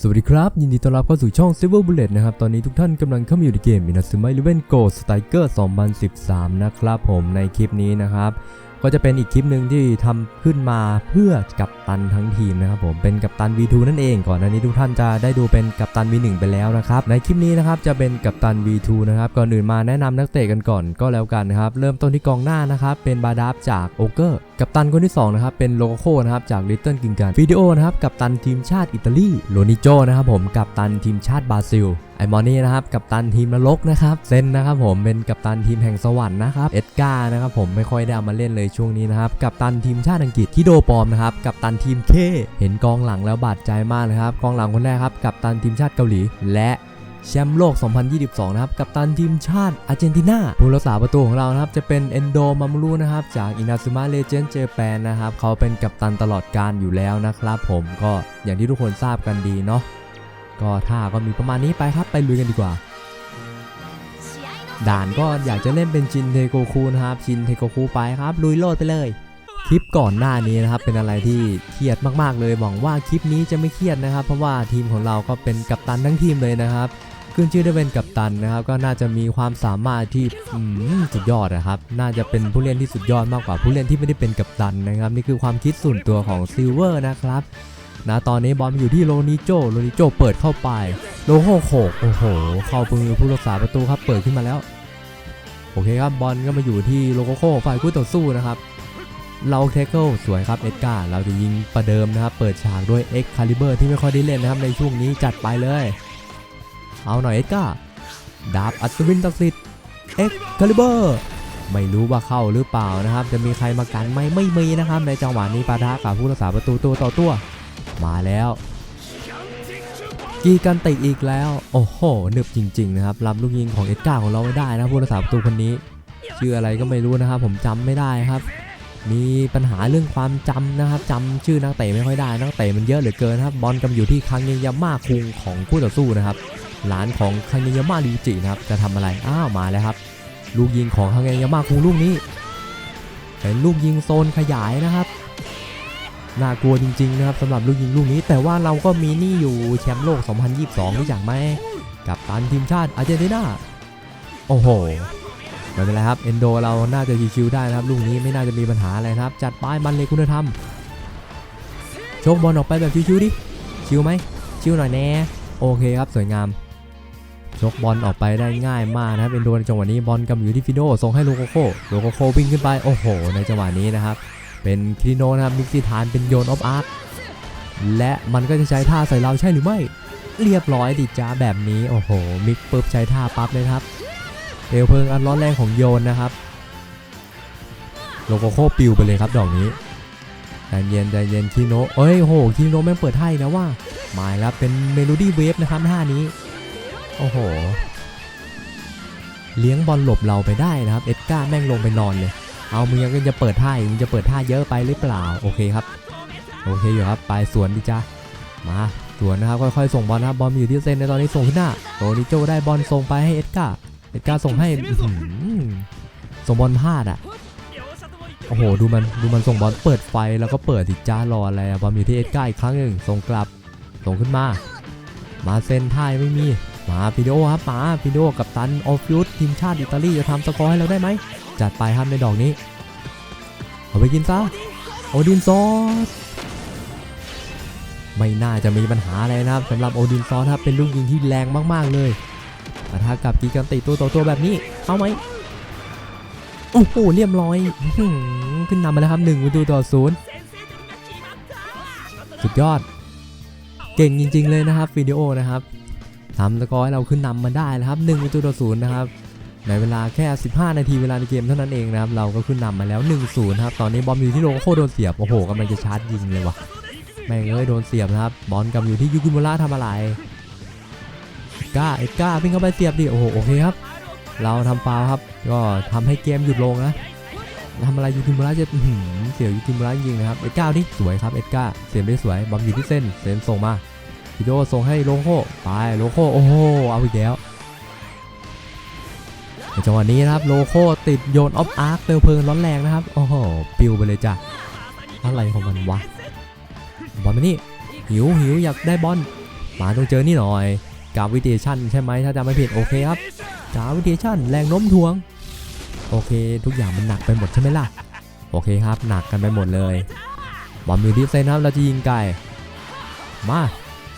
สวัสดีครับ ยินดีต้อนรับเข้าสู่ช่อง Silver Bullet นะครับ ตอนนี้ทุกท่านกำลังเข้ามาอยู่ในเกม Inazuma Eleven Go Striker 2013 นะครับผมในคลิปนี้นะครับ ก็จะเป็นอีกคลิปหนึ่งที่ทำขึ้นมาเพื่อกัปตันทั้งทีมนะครับผมเป็นกัปตัน V2 นั่นเอง ก่อนหน้านี้ทุกท่านจะได้ดูเป็นกัปตัน V1 ไปแล้วนะครับในคลิปนี้นะครับจะเป็นกัปตัน V2 นะครับก่อนอื่นมาแนะนำนักเตะกันก่อนก็แล้วกันนะครับเริ่มต้นที่กองหน้านะครับเป็นบาดาฟจากโอเกอร์กัปตันคนที่สองนะครับเป็นโลโคนะครับจากลิตเติ้ลกิงกันวิดีโอนะครับกัปตันทีมชาติอิตาลีโลนิโจนะครับผมกัปตันทีมชาติบราซิลไอมอนนี่นะครับกัปตันทีมนรกนะครับเซนนะครับผมเป็นกัปตันทีมแห่งสวรรค์นะครับเอ็ดการ์นะครับผมไม่ค่อยได้เอามาเล่นเลยช่วงนี้นะครับกัปตันทีมชาติอังกฤษที่โดปอมนะครับกัปตันทีมเคเห็นกองหลังแล้วบาดใจมากเลยครับกองหลังคนแรกครับกัปตันทีมชาติเกาหลี และแชมป์โลก 2022 นะครับ กัปตันทีมชาติอาร์เจนตินาผู้รักษาประตูของเรานะครับ จะเป็นเอนโดมามูรุนะครับ จากอินาซึมะเลเจนด์เจแปนนะครับ เขาเป็นกัปตันตลอดการอยู่แล้วนะครับผมก็อย่างที่ทุกคนทราบกันดีเนาะ ก็ท่าก็มีประมาณนี้ไปครับไปลุยกันดีกว่า ด่านก็อยากจะเล่นเป็นชินเทโกคูนะครับชินเทโกคูไปครับลุยโลดไปเลย คลิปก่อนหน้านี้นะครับเป็นอะไรที่เครียดมากๆเลยหวังว่าคลิปนี้จะไม่เครียดนะครับ เพราะว่าทีมของเราก็เป็นกัปตันทั้งทีมเลยนะครับขึ้นชื่อได้เป็นกัปตันนะครับ ก็น่าจะมีความสามารถที่สุดยอดนะครับ น่าจะเป็นผู้เล่นที่สุดยอดมากกว่าผู้เล่นที่ไม่ได้เป็นกัปตันนะครับ นี่คือความคิดส่วนตัวของซิลเวอร์นะครับ นะตอนนี้บอลมาอยู่ที่โลนิโจโลนิโจเปิดเข้าไปโลโฮโขกโอ้โห เข้าปืนผู้รักษาประตูครับเปิดขึ้นมาแล้ว โอเคครับบอลก็มาอยู่ที่โลโกโคฝ่ายคู่ต่อสู้นะครับ เราเทคเกิลสวยครับเอ็ดการ์เราจะยิงประเดิมนะครับ เปิดฉากด้วยเอ็กคาลิเบอร์ที่ไม่ค่อยได้เล่นนะครับในช่วงนี้จัดไปเลย เอาหน่อยเอ็ดการ์ดาบอัศวินตักสิทธิ์เอ็กคาลิเบอร์ไม่รู้ว่าเข้าหรือเปล่านะครับ จะมีใครมากันไหมไม่มีนะครับในจังหวะนี้ปาทะกับผู้รักษาประตูตัวต่อตัว มาแล้วกีกันติอีกแล้ว โอ้โหหนึบจริง ๆ นะครับรับลูกยิงของเอ็ดการ์ของเราไว้ได้นะผู้รักษาประตูคนนี้ ชื่ออะไรก็ไม่รู้นะครับ ผมจำไม่ได้ครับ มีปัญหาเรื่องความจำนะครับจำชื่อนักเตะไม่ค่อยได้ นักเตะมันเยอะเหลือเกินครับ บอลกำอยู่ที่คังเยยาม่าคุงของผู้ต่อสู้นะครับ หลานของคังเยยาม่าริวจินะครับ จะทำอะไร อ้าวมาแล้วครับ ลูกยิงของคังเยยาม่าคุงลูกนี้ เป็นลูกยิงโซนขยายนะครับ น่ากลัวจริงๆนะครับสำหรับลูกยิงลูกนี้ แต่ว่าเราก็มีนี่อยู่แชมป์โลก 2022รู้จักไหมกับตันทีมชาติอาร์เจนตินาโอ้โหไม่เป็นไรครับเอนโดเราน่าจะชิวๆได้นะครับลูกนี้ไม่น่าจะมีปัญหาอะไรนะครับ จัดป้ายมันเลยคุณธรรมโชคบอลออกไปแบบชิวๆดิชิวไหมชิวหน่อยแน่โอเคครับสวยงามชกบอลออกไปได้ง่ายมากนะครับเอนโดในจังหวะนี้บอลกำอยู่ที่ฟิโดส่งให้โลโกโคโลโกโควิ่งขึ้นไปโอ้โห ในจังหวะนี้นะครับ เป็นคริโนนะครับมิกซิทานเป็นโยนออฟอาร์ตและมันก็จะใช้ท่าใส่เราใช่หรือไม่ เรียบร้อยดิจ้าแบบนี้ โอ้โห มิกปุ๊บใช้ท่าปั๊บเลยครับเปลวเพิงอันร้อนแรงของโยนนะครับโลโกโคปิวไปเลยครับดอกนี้ใจเย็นใจเย็นคิโนเอ้ยโหคิโนแม่งเปิดให้นะว่าหมายแล้วเป็นเมโลดี้เวฟนะครับท่านี้ โอ้โห เลี้ยงบอลหลบเราไปได้นะครับ เอ็ดการ์แม่งลงไปนอนเลย เอามึงยังจะเปิดท่าอีกมึงจะเปิดท่าเยอะไปหรือเปล่าโอเคครับโอเคอยู่ครับไปสวนดิจ้ามาสวนนะครับค่อยๆส่งบอลนะครับบอลมาอยู่ที่เซนในตอนนี้ส่งขึ้นหน้าโตนิโจได้บอลส่งไปให้เอ็ดการ์เอ็ดการ์ส่งให้ส่งบอลพลาดอะโอ้โหดูมันดูมันส่งบอลเปิดไฟแล้วก็เปิดดิจ้ารออะไรอะบอลอยู่ที่เอ็ดการ์อีกครั้งหนึ่งส่งกลับส่งขึ้นมา มาเซนท่ายไม่มีมาพิโดครับมาพิโดกับตันออฟยูดทีมชาติอิตาลีจะทำสกอร์ให้เราได้ไหม จัดไปครับในดอกนี้ เอาไปกินซะโอดินซอสไม่น่าจะมีปัญหาอะไรนะครับสำหรับโอดินซอสครับเป็นลูกยิงที่แรงมากๆเลยแต่ถ้ากับกีกันติตัวต่อตัวแบบนี้เอาไหมโอ้โหเรียบร้อยขึ้นนำมาแล้วครับหนึ่งประตูต่อศูนย์สุดยอด เก่งจริง ๆ เลยนะครับวิดีโอนะครับทำสกอร์ให้เราขึ้นนำมาได้แล้วครับ1ประตูต่อศูนย์นะครับ ในเวลาแค่ 15 นาทีเวลาในเกมเท่านั้นเองนะครับ เราก็ขึ้นนำมาแล้ว 1-0ครับ ตอนนี้บอลอยู่ที่โลโคโดนเสียบ โอ้โหกำลังจะชาร์จยิงเลยวะแม่งเอ้ยโดนเสียบนะครับ บอลกำอยู่ที่ยูกิมุระทำอะไรเอ็ดก้าเอ็ดก้าวิ่งเข้าไปเสียบดิ โอ้โห โอเคครับ เราทำฟาวครับ ก็ทำให้เกมหยุดลงนะทำอะไรยูกิมุระจะหือเสียยูกิมุระจริงนะครับ เอ็ดก้าดิสวยครับ เอ็ดก้าเสียบได้สวย บอลอยู่ที่เส้นเซนส่งมาพิโดส่งให้โลโคไป โลโคโอ้โห เอาอีกแล้ว จังหวะนี้นะครับโลโก้ติดโยนออฟอาร์คเปลวเพลิงร้อนแรงนะครับโอ้โหปิวไปเลยจ้ะอะไรของมันวะบอลมานี่หิวหิวอยากได้บอลมาต้องเจอนี่หน่อยกาวิเดชันใช่ไหมถ้าจำไม่ผิดโอเคครับกาวิเดชันแรงโน้มถ่วง โอเค ทุกอย่างมันหนักไปหมดใช่ไหมล่ะโอเคครับหนักกันไปหมดเลยบอมมิวดิฟเซนครับเราจะยิงไก่มา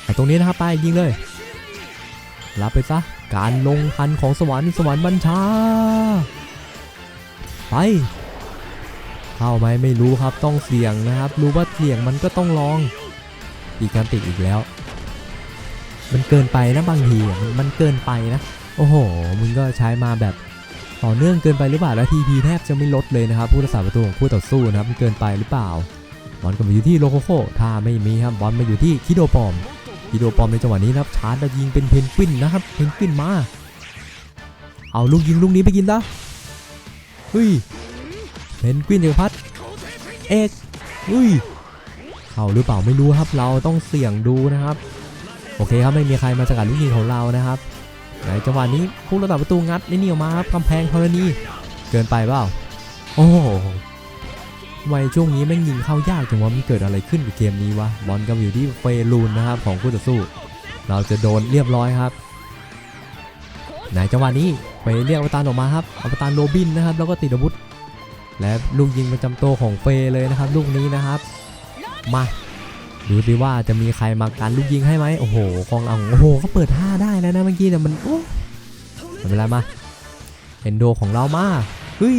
ไอตรงนี้นะครับไปยิงเลยรับไปซะ การลงทันของสวรรค์สวรรค์บัญชา ไป เข้าไหมไม่รู้ครับต้องเสี่ยงนะครับ รู้ว่าเสี่ยงมันก็ต้องลองอีกการติดอีกแล้ว มันเกินไปนะบางทีมันมันเกินไปนะ โอ้โห มึงก็ใช้มาแบบต่อเนื่องเกินไปหรือเปล่าแล้วทีพีแทบจะไม่ลดเลยนะครับ ผู้รักษาประตูของคู่ต่อสู้นะครับมันเกินไปหรือเปล่าบอลก็มาอยู่ที่โลโคโคถ้าไม่มีครับบอลมาอยู่ที่คิโดปอม คิโดปอมในจังหวะนี้นะครับชาร์จแล้วยิงเป็นเพนกวินนะครับเพนกวินมา เอาลูกยิงลูกนี้ไปกินซะเฮ้ยเพนกวินเอกพัฒน์เอกเฮ้ยเข้าหรือเปล่าไม่รู้ครับ เราต้องเสี่ยงดูนะครับ โอเคครับไม่มีใครมาสกัดลูกยิงของเรานะครับในจังหวะนี้ผู้ระดับประตูงัดไอ้นี่ออกมาครับกำแพงธรณีเกินไปเปล่าโอ้ ทำไมช่วงนี้แม่งยิงเข้ายากจังวะมันเกิดอะไรขึ้นกับเกมนี้วะบอลก็อยู่ที่เฟรูนนะครับของคู่ต่อสู้ เราจะโดนเรียบร้อยครับในจังหวะนี้ไปเรียกอวตารออกมาครับอวตารโรบินนะครับ แล้วก็ติดอาวุธ และลูกยิงประจำตัวของเฟเลยนะครับ ลูกนี้นะครับ มาดูดิว่าจะมีใครมาการลูกยิงให้ไหมโอ้โหกองหลังโอ้โหเขาเปิดท่าได้แล้วนะเมื่อกี้แต่มันโอ้ไม่เป็นไรมาเอนโดของเรามาเฮ้ย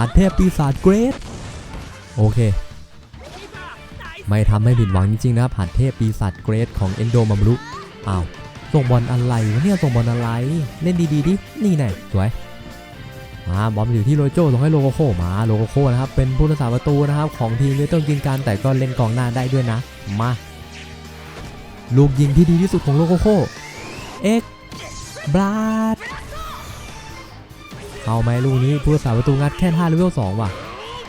อาเทพปีศาจเกรดโอเค ไม่ทำให้ผิดหวังจริงๆนะครับหัดเทพปีศาจเกรดของเอนโดมารุอ้าวส่งบอลอะไรวะเนี่ยส่งบอลอะไร เล่นดีๆดินี่แน่สวยมาบอลอยู่ที่โรโจส่งให้โลโกโคมาโลโกโคนะครับเป็นผู้รักษาประตูนะครับของทีมเลเตอร์กินการแต่ก็เล่นกองหน้าได้ด้วยนะ มาลูกยิงที่ดีที่สุดของโลโกโคเอ็กบลาด เอาไหมลูกนี้ผู้รักษาประตูงัดแค่5เลเวล2ว่ะ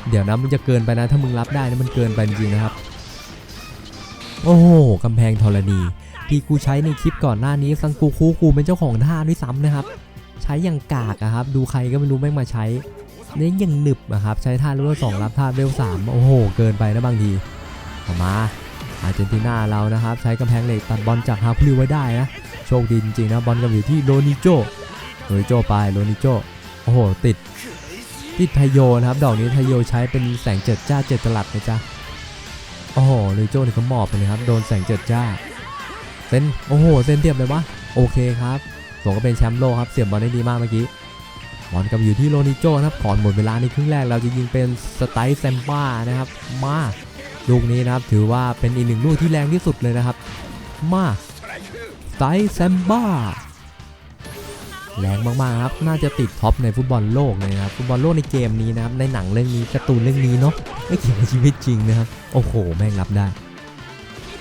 เดี๋ยวนะมันจะเกินไปนะ ถ้ามึงรับได้นะมันเกินไปจริงนะครับ โอ้โหกำแพงธรณี ที่กูใช้ในคลิปก่อนหน้านี้ซังกูคูกูเป็นเจ้าของท่าด้วยซ้ำนะครับ ใช้อย่างกากอะครับ ดูใครก็ไม่รู้แม่งมาใช้เน้นอย่างหนึบอะครับ ใช้ท่าเลเวลสองรับท่าเลเวลสามโอ้โห เกินไปนะบางทีออกมาอาร์เจนตินาเรานะครับ ใช้กำแพงเหล็กตัดบอลจากฮาพลิวไว้ได้นะ โชคดีจริงๆนะบอลก็อยู่ที่โรนิโจโรนิโจไปโรนิโจ โอ้โห ติด ติดไทโยนะครับ ดอกนี้ไทโยใช้เป็นแสงเจิดจ้าเจิดจลัดนะจ๊ะ โอ้โหโรนิโจ้นี่เขาหมอบไปเลยครับ โดนแสงเจิดจ้า เซนโอ้โห เซนเทียบเลยวะ โอเคครับสงก็เป็นแชมป์โลกครับ เสียบบอลได้ดีมากเมื่อกี้บอลกลับอยู่ที่โรนิโจนะครับ ก่อนหมดเวลาในครึ่งแรกเราจะยิงเป็นสไตล์แซมบ้านะครับ มาลูกนี้นะครับถือว่าเป็นอีกหนึ่งลูกที่แรงที่สุดเลยนะครับ มาสไตล์แซมบ้า แรงมากๆครับ น่าจะติดท็อปในฟุตบอลโลกเลยนะครับฟุตบอลโลกในเกมนี้นะครับในหนังเรื่องนี้การ์ตูนเรื่องนี้เนาะไม่เกี่ยวกับชีวิตจริงนะครับ โอ้โห แม่งรับได้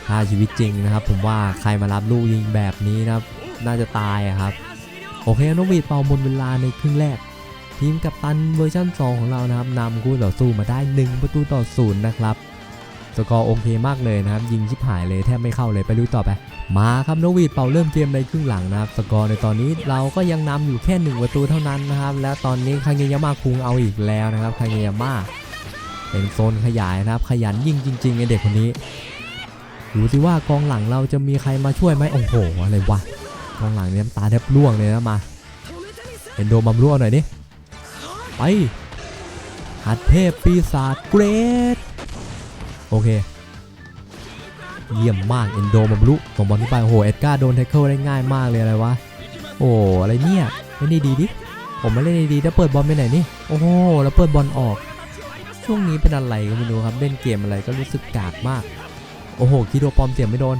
ถ้าชีวิตจริงนะครับ ผมว่าใครมารับลูกยิงแบบนี้นะครับ น่าจะตายครับ โอเคนกหวีดเป่าบนเวลาในครึ่งแรก ทีมกัปตันเวอร์ชัน2ของเรานะครับนำคู่ต่อสู้มาได้ 1 ประตูต่อศูนย์นะครับ สกอร์โอเคมากเลยนะครับ ยิงชิบหายเลยแทบไม่เข้าเลยไปลุยต่อไป มาครับนวีดเป่าเริ่มเกมในครึ่งหลังนะครับ สกอร์ในตอนนี้เราก็ยังนำอยู่แค่1ประตูเท่านั้นนะครับ และตอนนี้คังเยยาม่าคุงเอาอีกแล้วนะครับคังเยยาม่าเป็นโซนขยายนะครับ ขยันยิงจริงๆไอเด็กคนนี้ดูสิว่ากองหลังเราจะมีใครมาช่วยไหมโอ้โหอะไรวะกองหลังเนี่ยตาแทบร่วงเลยนะมาเอนโดมัมร่วงหน่อยดิไปหัดเทพปีศาจเกรด โอเค เยี่ยมมากเอนโดมัมรุส่งบอลที่ไปโอ้โหเอ็ดการ์โดนแท็กเกิลได้ง่ายมากเลยอะไรวะโอ้อะไรเนี่ยเล่นดีดิผมมาเล่นดีๆแล้วเปิดบอลไปไหนนี่โอ้โหแล้วเปิดบอลออก ช่วงนี้เป็นอะไรก็ไม่รู้ครับเล่นเกมอะไรก็รู้สึกกากมาก โอ้โหคิดว่าปอมเสียบไม่โดน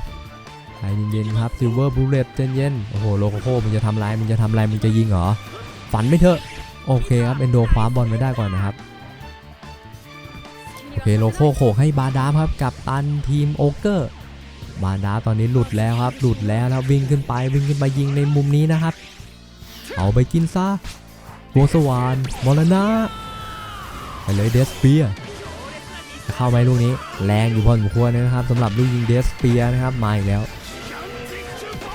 ใจเย็นๆครับซิลเวอร์บูเลตเย็นๆโอ้โหโลโคโคมันจะทำอะไรมันจะทำอะไรมันจะยิงเหรอฝันไม่เถอะโอเคครับเอนโดคว้าบอลไว้ได้ก่อนนะครับ เคโลโคโขกให้บาดาครับกับตันทีมโอเกอร์ บาดาตอนนี้หลุดแล้วครับ หลุดแล้วแล้ววิ่งขึ้นไปวิ่งขึ้นไปยิงในมุมนี้นะครับ เอาไปกินซะดวงสวรรค์มรณะไปเลยเดสเปียจะเข้าไหมลูกนี้ แรงอยู่พอสมควรนะครับสำหรับลูกยิงเดสเปียนะครับมาอีกแล้ว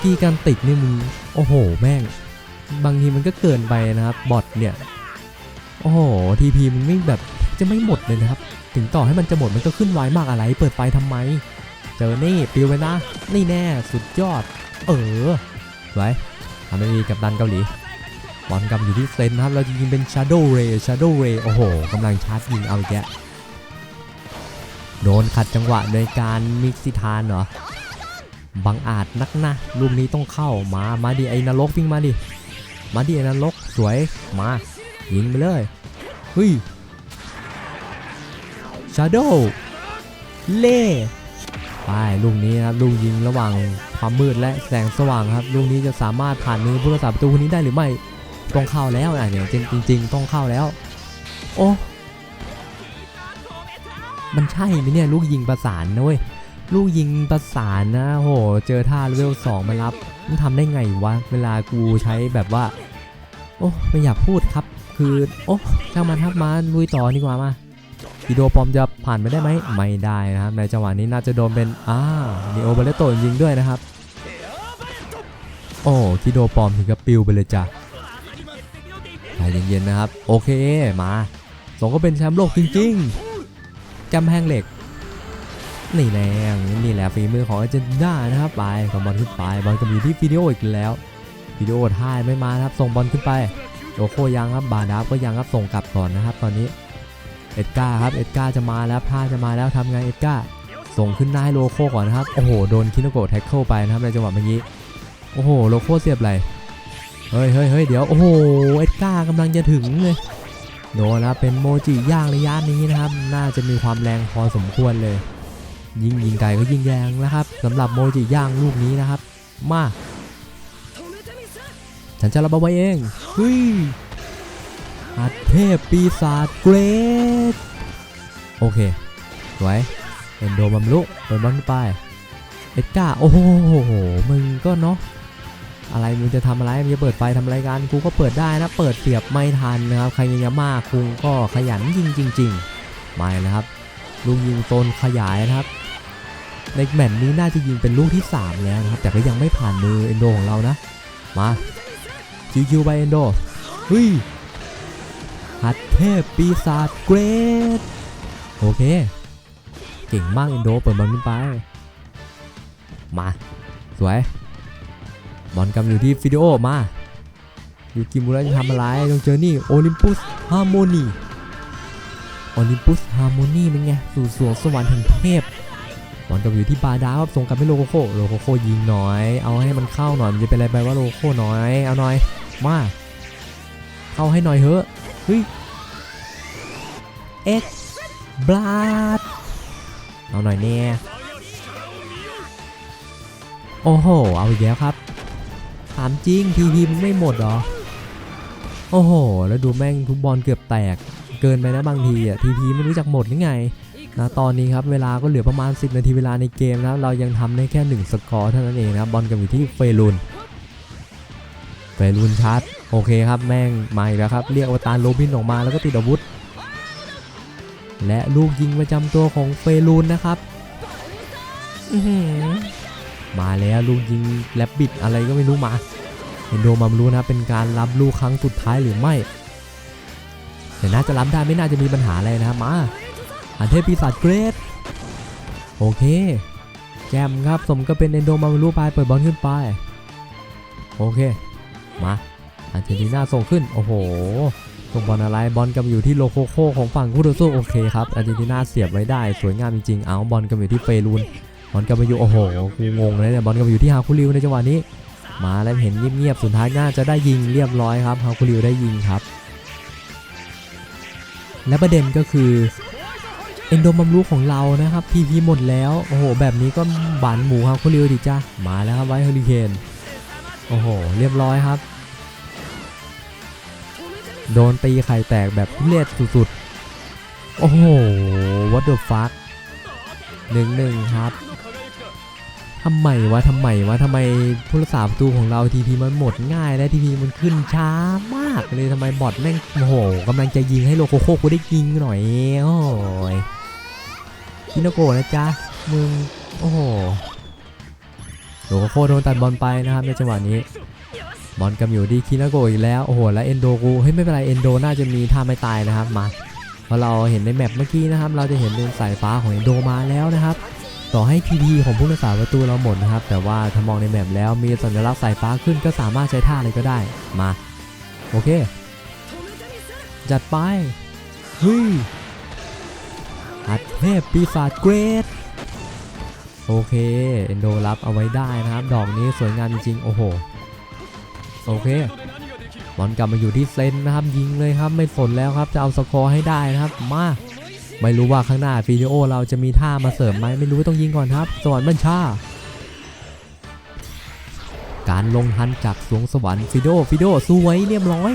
กีการติดนี่มึงโอ้โห แม่ง บางทีมันก็เกินไปนะครับบอทเนี่ย โอ้โหทีพีมันไม่แบบจะไม่หมดเลยนะครับ ถึงต่อให้มันจะหมดมันก็ขึ้นไวมากอะไร เปิดไฟทำไม เจอนี่ปิวไปนะ นี่แน่สุดยอด เออสวยทำได้ดีกับดันเกาหลีบอลกำอยู่ที่เซนนะครับเราจะยิงเป็น Shadow Ray Shadow Ray โอ้โหกำลังชาร์จยิงเอาแกโดนขัดจังหวะโดยการมิกซิทานเหรอบังอาจนักนะลูกนี้ต้องเข้ามามาดิไอ้นรกวิ่งมาดิมาดิไอ้นรกสวยมายิงไปเลยเฮ้ย Shadow เล่ไปลูกนี้นะครับลูกยิงระหว่างความมืดและแสงสว่างครับ ลูกนี้จะสามารถผ่านมือผู้รักษาประตูคนนี้ได้หรือไม่ต้องเข้าแล้วอะเนี่ยจริงจริงต้องเข้าแล้ว โอ้มันใช่ไหมเนี่ยลูกยิงประสานนะเว้ยลูกยิงประสานนะโหเจอท่าเลเวลสองมารับมันทำได้ไงวะเวลากูใช้แบบว่า โอ้ไม่อยากพูดครับ คือ โอ้ช่างมันครับมาลุยต่อดีกว่ามา กิโดปอมจะผ่านไปได้ไหมไม่ได้นะครับ ในจังหวะนี้น่าจะโดนเป็นอ่านีโอเบเลโตยิงด้วยนะครับ โอ้กิโดปอมถึงกับปิวไปเลยจ้ะใจเย็นๆนะครับ โอเคมาสงก็เป็นแชมป์โลกจริงๆกำแพงเหล็ก นี่แรงนี่แหละฝีมือของอาร์เจนตินานะครับไปส่งบอลขึ้นไปบอลก็อยู่ที่วิดีโออีกแล้ววิดีโอท่ายไม่มานะครับส่งบอลขึ้นไปโลโคยังครับบาดาฟก็ยังครับส่งกลับก่อนนะครับ ตอนนี้ เอ็ดการ์ครับเอ็ดการ์จะมาแล้วท่าจะมาแล้วทำไงเอ็ดการ์ส่งขึ้นหน้าให้โลโก้ก่อนนะครับ โอ้โห โดนคินโนโกะแท็กเกิลไปนะครับในจังหวะเมื่อกี้ โอ้โห โลโก้เสียบไหลเฮ้ยเฮ้ยเฮ้ยเดี๋ยว โอ้โห เอ็ดการ์กำลังจะถึงเลย โดนแล้วเป็นโมจิย่างระยะนี้นะครับ น่าจะมีความแรงพอสมควรเลย ยิงยิงไกลก็ยิงแรงนะครับสำหรับโมจิย่างลูกนี้นะครับ มา ฉันจะรับเอาไว้เองเฮ้ย อาเทพปีศาจเกรดโอเคสวยเอ็นโดบัมลุเปิดบอลไปเอ็ดก้าโอ้โหมึงก็เนาะอะไรมึงจะทำอะไรมึงจะเปิดไฟทำอะไรกันกูก็เปิดได้นะ เปิดเสียบไม่ทันนะครับใครยังยามาคุงก็ขยันยิงจริงๆไม่นะครับลูกยิงโซนขยายนะครับ ในแมตช์นี้น่าจะยิงเป็นลูกที่ 3 แล้วนะครับ แต่ก็ยังไม่ผ่านมือเอนโดของเรานะ มาคิวๆไปเอนโดเฮ้ยัดเทพปีศาจเกรด โอเค เก่งมากเอนโดเปิดบอลขึ้นไป มา สวย บอลกำอยู่ที่ฟิดโอมายูกิมูระจะทำอะไรต้องเจอนี่โอลิมปุสฮาร์โมนีโอลิมปุสฮาร์โมนีเป็นไง สู่สวงสวรรค์แห่งเทพบอลกำอยู่ที่บาดาครับส่งกลับให้โลโคโคโลโคโคยิงหน่อย เอาให้มันเข้าหน่อย มันจะเป็นอะไรไปว่าโลโคโคหน่อย เอาหน่อย มา เข้าให้หน่อยเถอะ เฮ้ยเอ็กบลาดเอาหน่อยเนี่ย โอ้โห เอาอีกแล้วครับ ถามจริงทีพีมันไม่หมดหรอ โอ้โห แล้วดูแม่งทุกบอลเกือบแตก เกินไปนะบางทีอะทีพีไม่รู้จักหมดหรือไงนะตอนนี้ครับ เวลาก็เหลือประมาณ 10 นาทีเวลาในเกมนะเรายังทำได้แค่ 1 สกอร์เท่านั้นเองนะบอลกับอยู่ที่เฟรุน เฟรุนชาร์จโอเคครับแม่งมาอีกแล้วครับ เรียกอวตารโรบินออกมาแล้วก็ติดอาวุธ และลูกยิงประจำตัวของเฟรูนนะครับอื้อหือมาแล้วลูกยิงแลบบิดอะไรก็ไม่รู้มาเห็นโดมาไม่รู้นะเป็นการรับลูกครั้งสุดท้ายหรือไม่แต่น่าจะรับได้ไม่น่าจะมีปัญหาอะไรนะครับมาอันเทพปีศาจเกรดโอเค แจมครับสมก็เป็นเอนโดมาไม่รู้ไปเปิดบอลขึ้นไป โอเค มาอาร์เจนตินาส่งขึ้น โอ้โห ส่งบอลอะไร บอลกำอยู่ที่โลโคโคของฝั่งคูโดโซโอเคครับ อาร์เจนตินาเสียบไว้ได้ สวยงามจริงๆ เอาบอลกำอยู่ที่เฟรูน บอลกำอยู่ โอ้โห กูงงเลยเนี่ย บอลกำอยู่ที่ฮาคุริวในจังหวะนี้ มาแล้วเห็นเงียบๆ สุดท้ายน่าจะได้ยิงเรียบร้อยครับ ฮาคุริวได้ยิงครับ และประเด็นก็คือเอนโดมัมลูของเรานะครับพีพีหมดแล้ว โอ้โห แบบนี้ก็บานหมูฮาคุริวดิจ้ามาแล้วครับไว้เฮอริเคน โอ้โห เรียบร้อยครับ โดนตีไข่แตกแบบเลียดสุดๆ โอ้โห what the fuck หนึ่งหนึ่งครับทำไมวะทำไมวะทำไมผู้รักษาประตูของเราทีพีมันหมดง่ายและทีพีมันขึ้นช้ามากเลยทำไมบอทแม่งโอ้โหกำลังจะยิงให้โลโคโคกูได้ยิงหน่อยโอ้ยคิโนโกะนะจ๊ะมึงโอ้โห โลโคโคโดนตัดบอลไปนะครับในจังหวะนี้ บอลกำอยู่ที่คินาโกอีกแล้ว โอ้โห แล้วเอนโดกู เฮ้ย ไม่เป็นไร เอนโดน่าจะมีท่าไม่ตายนะครับ มาเพราเราเห็นในแมปเมื่อกี้นะครับ เราจะเห็นเป็นสายฟ้าของเอนโดมาแล้วนะครับ ต่อให้ทีดีของผู้รักษาประตูเราหมดนะครับ แต่ว่าถ้ามองในแมปแล้วมีสัญลักษณ์สายฟ้าขึ้นก็สามารถใช้ท่าอะไรก็ได้ มา โอเค จัดไปเฮ้ยอัดเทพปีศาจเกรด โอเคเอนโดรับเอาไว้ได้นะครับ ดอกนี้สวยงามจริงๆโอ้โหโอเคบอลกลับมาอยู่ที่เซนนะครับยิงเลยครับไม่สนแล้วครับจะเอาสกอร์ให้ได้นะครับมาไม่รู้ว่าข้างหน้าฟิลิโอเราจะมีท่ามาเสริมไหมไม่รู้ต้องยิงก่อนครับสวรรค์บัญชา การลงทันจากสวงสวรรค์ฟิโดฟิโดสวยเรียบร้อย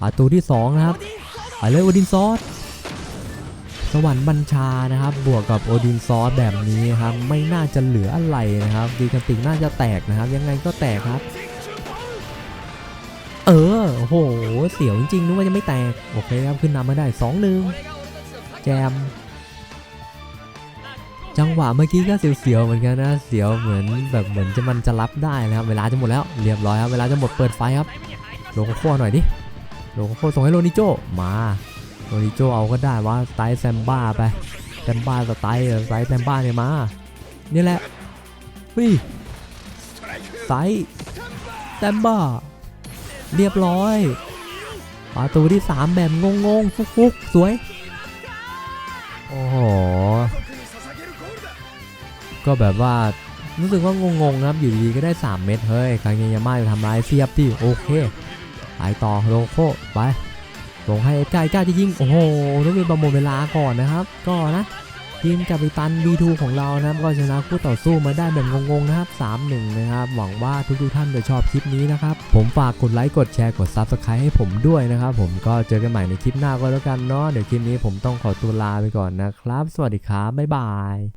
ประตูที่ 2 นะครับไปเลยอดินซอส สวรรค์บัญชานะครับ บวกกับโอดินซอสแบบนี้ครับ ไม่น่าจะเหลืออะไรนะครับดีกันติกน่าจะแตกนะครับ ยังไงก็แตกครับ เออโอ้โหเสียวจริงๆนึกว่าจะไม่แตก โอเคครับ ขึ้นนำมาได้2 1แจม จังหวะเมื่อกี้ก็เสียวๆเหมือนกันนะ เสียวเหมือนแบบเหมือนจะมันจะรับได้นะครับ เวลาจะหมดแล้ว เรียบร้อยครับ เวลาจะหมดเปิดไฟครับโลโก้โค้หน่อยดิโลโก้โค้ส่งให้โรนิโจ มา โรนิโจเอาก็ได้ว่าสไตล์แซมบ้าไปแซมบ้าสไตล์สไตล์แซมบ้าเนี่ยมานี่แหละเฮ้ยไซส์แซมบ้าเรียบร้อยประตูที่ 3 แบบงงๆ ฟุกๆ สวย โอ้โห ก็แบบว่ารู้สึกว่างงๆครับอยู่ดีๆก็ได้ 3 เม็ดเฮ้ยคางเยาม่าจะทำลายเสียบที่ โอเค ไปต่อโลโก้ไป ลงให้ใกล้ใกล้จะยิงโอ้โหต้องมีประมวลเวลาก่อนนะครับ ก็นะทีมกัปตัน B2 ของเรานะครับก็ชนะคู่ต่อสู้มาได้แบบงงๆนะครับ 3-1 นะครับ หวังว่าทุกๆท่านจะชอบคลิปนี้นะครับ ผมฝากกดไลค์กดแชร์กด Subscribe ให้ผมด้วยนะครับ ผมก็เจอกันใหม่ในคลิปหน้าก็แล้วกันเนาะเดี๋ยวคลิปนี้ผมต้องขอตัวลาไปก่อนนะครับ สวัสดีครับ บ๊ายบาย